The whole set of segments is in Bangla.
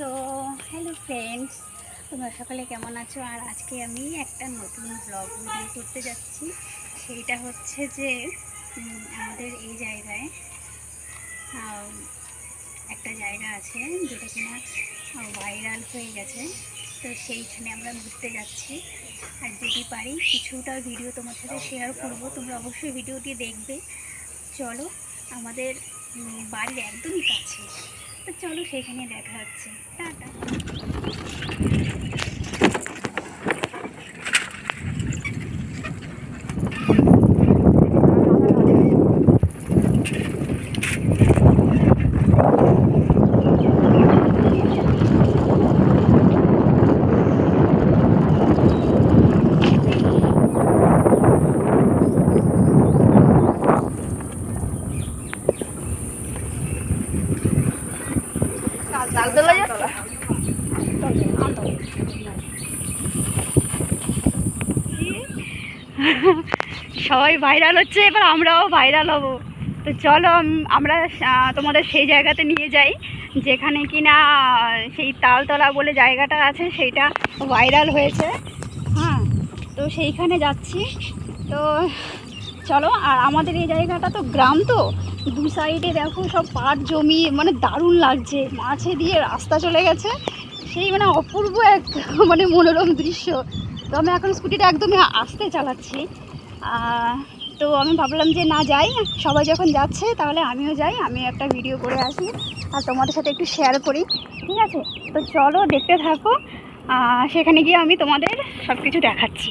তো হ্যালো ফ্রেন্ডস তোমরা সকালে কেমন আছো? আর আজকে আমি একটা নতুন ব্লগ ভিডিও করতে যাচ্ছি। সেইটা হচ্ছে যে আমাদের এই জায়গায় একটা জায়গা আছে যেটা কিনা ভাইরাল হয়ে গেছে। তো সেইখানে আমরা ঘুরতে যাচ্ছি। আর যদি পারি, কিছুটা ভিডিও তোমার সাথে শেয়ার করব। তোমরা অবশ্যই ভিডিওটি দেখবে। চলো, আমাদের বাড়ির একদমই কাছে। তো চলো সেখানে দেখা হচ্ছে। টাটা। সবাই ভাইরাল হচ্ছে, এবার আমরাও ভাইরাল হব। তো চলো আমরা তোমাদের সেই জায়গাতে নিয়ে যাই, যেখানে কি না সেই তালতলা বলে জায়গাটা আছে, সেইটা ভাইরাল হয়েছে। হ্যাঁ তো সেইখানে যাচ্ছি। তো চলো, আর আমাদের এই জায়গাটা তো গ্রাম তো। দু সাইডে দেখো সব পাট জমি মানে দারুণ লাগছে। মাছে দিয়ে রাস্তা চলে গেছে। সেই মানে অপূর্ব এক মানে মনোরম দৃশ্য। তো আমি এখন স্কুটিটা একদমই আস্তে চালাচ্ছি। তো আমি ভাবলাম যে না যাই, সবাই যখন যাচ্ছে তাহলে আমিও যাই, আমি একটা ভিডিও করে আসি আর তোমাদের সাথে একটু শেয়ার করি, ঠিক আছে? তো চলো দেখতে থাকো সেখানে গিয়ে আমি তোমাদের সব কিছু দেখাচ্ছি।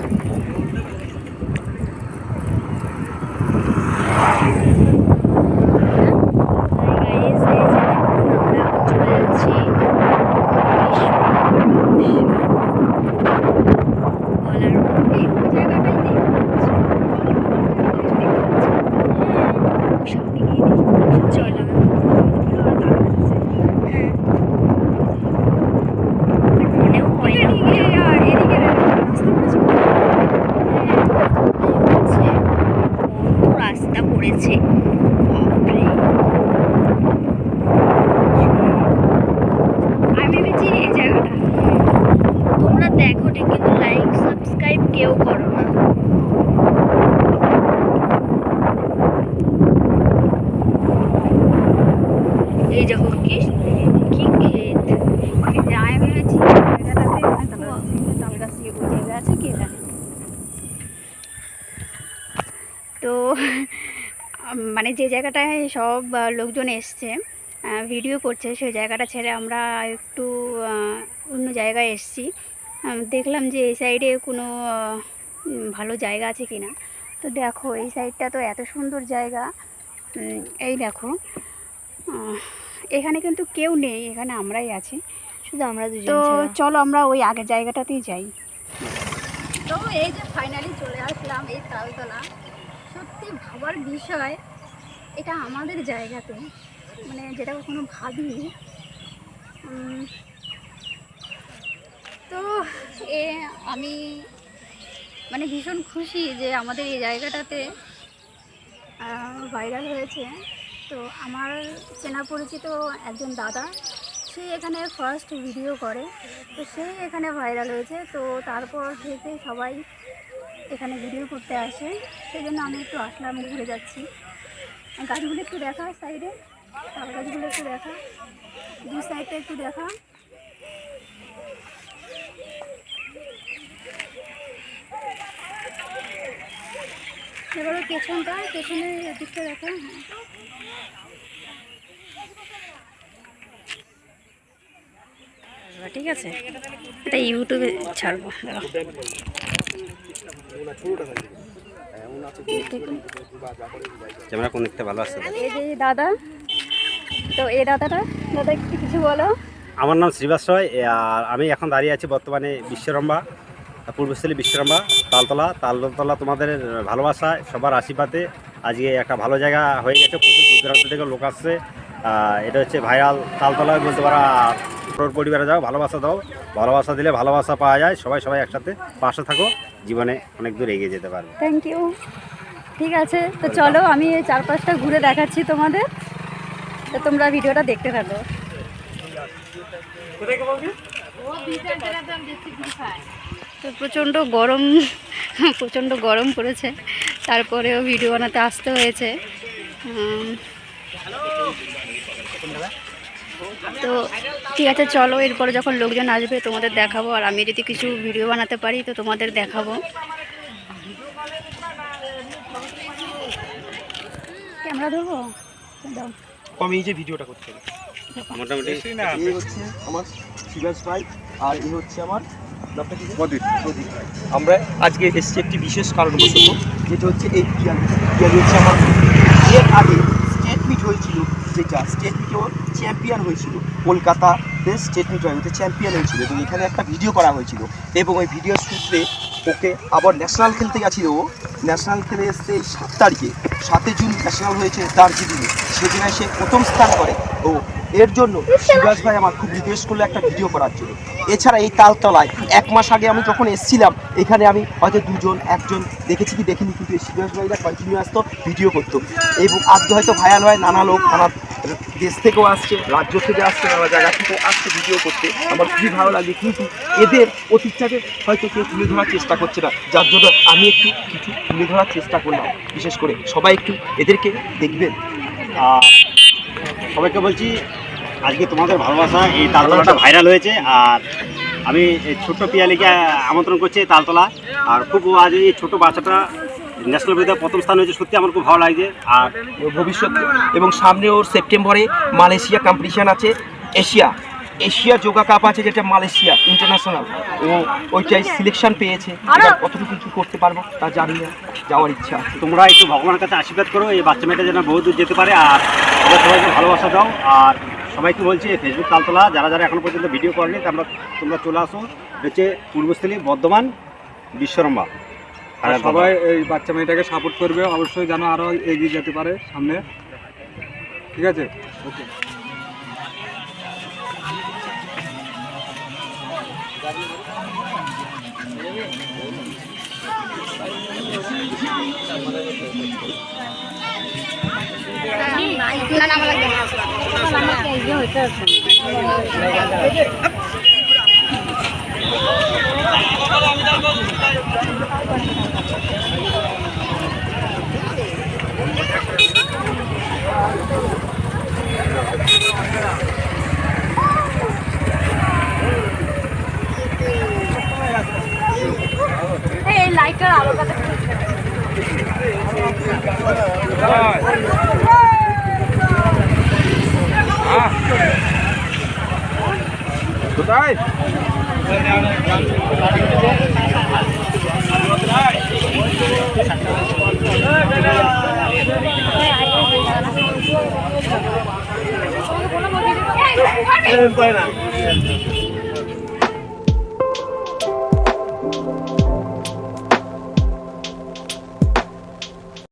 রাস্তা পড়েছে আমি ভেবেছি এই জায়গাটা। তোমরা দেখো কিন্তু লাইক সাবস্ক্রাইব কেউ করো না। এই দেখো কি কি আমি ভেবেছি এই জায়গাটাতে তাল গাছ দিয়ে ওই জায়গা আছে কি জানে তো মানে যে জায়গাটায় সব লোকজন এসছে ভিডিও করছে সেই জায়গাটা ছেড়ে আমরা একটু অন্য জায়গায় এসছি। দেখলাম যে এই সাইডে কোনো ভালো জায়গা আছে কি না তো দেখো এই সাইডটা তো এত সুন্দর জায়গা। এই দেখো এখানে কিন্তু কেউ নেই এখানে আমরাই আছি। শুধু আমরা তো চলো আমরা ওই আগের জায়গাটাতেই যাই। তো এই যে ফাইনালি চলে আসলাম এই তালতলা। সত্যি ভাবার বিষয়, এটা আমাদের জায়গাতে মানে যেটা কখনো ভাবিনি। তো এ আমি মানে ভীষণ খুশি যে আমাদের এই জায়গাটাতে ভাইরাল হয়েছে। তো আমার চেনা পরিচিত একজন দাদা, সে এখানে ফার্স্ট ভিডিও করে, তো সে এখানে ভাইরাল হয়েছে। তো তারপর থেকে সবাই এখানে ভিডিও করতে আসে সেই জন্য আমি একটু আসলাম, ঘুরে যাচ্ছি। গাছগুলো একটু দেখা সাইডে, তাল গাছগুলো একটু দেখা। দু সাইডটা একটু দেখা। এবারে পেছনটা, পেছনের দিকটা দেখা। ঠিক আছে। এটা ইউটিউবে ছাড়বো। ক্যামেরা কোন দিকটা ভালো আসছে এই যে দাদা তো এই দাদাটা দাদা একটু কিছু বলো। আমার নাম শ্রীবাস রয় আর আমি এখন দাঁড়িয়ে আছি বর্তমানে বিশ্বরম্বা পূর্বস্থলী বিশ্বরম্বা তালতলা। তালতলা তোমাদের ভালোবাসায় সবার আশীর্বাদে। আজকে একটা ভালো জায়গা হয়ে গেছে প্রচুর দূর দূরান্ত থেকে লোক আসছে। এটা হচ্ছে ভাইরাল তালতলা বলতে পারা পরিবারে যাও ভালোবাসা দাও। ভালোবাসা দিলে ভালোবাসা পাওয়া যায়। সবাই সবাই একসাথে পাশে থাকো। জীবনে অনেক দূর এগিয়ে যেতে পারবে। থ্যাংক ইউ ঠিক আছে তো চলো আমি এই চারপাশটা ঘুরে দেখাচ্ছি তোমাদের তো তোমরা ভিডিওটা দেখতে থাকো। তো প্রচণ্ড গরম প্রচণ্ড গরম পড়েছে তারপরেও ভিডিও বানাতে আসতে হয়েছে। তো ঠিক আছে চলো এরপরে যখন লোকজন আসবে তোমাদের দেখাবো আর আমি যদি কিছু ভিডিও বানাতে পারি তো তোমাদের দেখাবো। ক্যামেরা ধরবো? দাও। আমি এই যে ভিডিওটা করতে হবে মোটামুটি হচ্ছে আমার শিবাস ভাই আর এই হচ্ছে আমার প্রদীপ। প্রদীপ আমরা আজকে এসেছি একটি বিশেষ কারণবশত যেটা হচ্ছে এই পিয়ালি পিয়ালি হচ্ছে আমার এর আগে স্টেট মিট হয়েছিল যেটা স্টেট মিটও চ্যাম্পিয়ন হয়েছিল কলকাতাতে স্টেট মিট চ্যাম্পিয়ন হয়েছিল এবং এখানে একটা ভিডিও করা হয়েছিল। এবং ওই ভিডিওর সূত্রে ওকে আবার ন্যাশনাল খেলতে গেছিল ও। ন্যাশনাল খেলে এসছে সাত তারিখে। সাতই জুন ন্যাশনাল হয়েছে দার্জিলিংয়ে সেদিনে সে প্রথম স্থান করে। ও, এর জন্য শিবাস ভাই আমার খুব রিকোয়েস্ট করল একটা ভিডিও করার জন্য। এছাড়া এই তালতলায় এক মাস আগে আমি যখন এসেছিলাম, এখানে আমি হয়তো দুজন, একজন দেখেছি কি দেখিনি, কিন্তু শিবাস ভাইরা কন্টিনিউ আসতো ভিডিও করতো। এবং আজকে হয়তো ভাইরাল হয়, নানা লোক, নানা দেশ থেকেও আসছে, রাজ্য থেকে আসছে, নানা জায়গা থেকেও আসছে ভিডিও করতে। আমার খুবই ভালো লাগে, কিন্তু এদের অতীতটাকে হয়তো কেউ তুলে ধরার চেষ্টা করছে না। যার জন্য আমি একটু কিছু তুলে ধরার চেষ্টা করলাম, বিশেষ করে সবাই একটু এদেরকে দেখবেন। আর সবাইকে বলছি, আজকে তোমাদের ভালোবাসা, এই তালতলাটা ভাইরাল হয়েছে, আর আমি ছোট্ট পিয়ালিকে আমন্ত্রণ করছি তালতলা। আর খুব আজ এই ছোট বাচ্চাটা ন্যাশনাল বিদ্যা প্রথম স্থান হয়েছে সত্যি আমার খুব ভালো লাগছে। আর ভবিষ্যতে এবং সামনে ওর সেপ্টেম্বরে মালয়েশিয়া কম্পিটিশান আছে এশিয়া এশিয়া যোগা কাপ আছে যেটা মালয়েশিয়া ইন্টারন্যাশনাল ও ওইটাই সিলেকশন পেয়েছে কতটুকু কিছু করতে পারব তা জানি না যাওয়ার ইচ্ছা তোমরা একটু ভগবানের কাছে আশীর্বাদ করো এই বাচ্চা মেয়েটা যেন বহু দূর যেতে পারে আর তোমরা সবাইকে ভালোবাসা দাও। আর সবাইকে বলছি ফেসবুক তালতলা যারা যারা এখনও পর্যন্ত ভিডিও করেনি তোমরা তোমরা চলে আসো হচ্ছে পূর্বস্থলী বর্ধমান বিশ্বরম্বা আর সবাই এই বাচ্চা মেয়েটাকে সাপোর্ট করবে। অবশ্যই যেন আরও এগিয়ে যেতে পারে সামনে। ঠিক আছে? ওকে এই লাইটটার আলোটা কোথায় এই,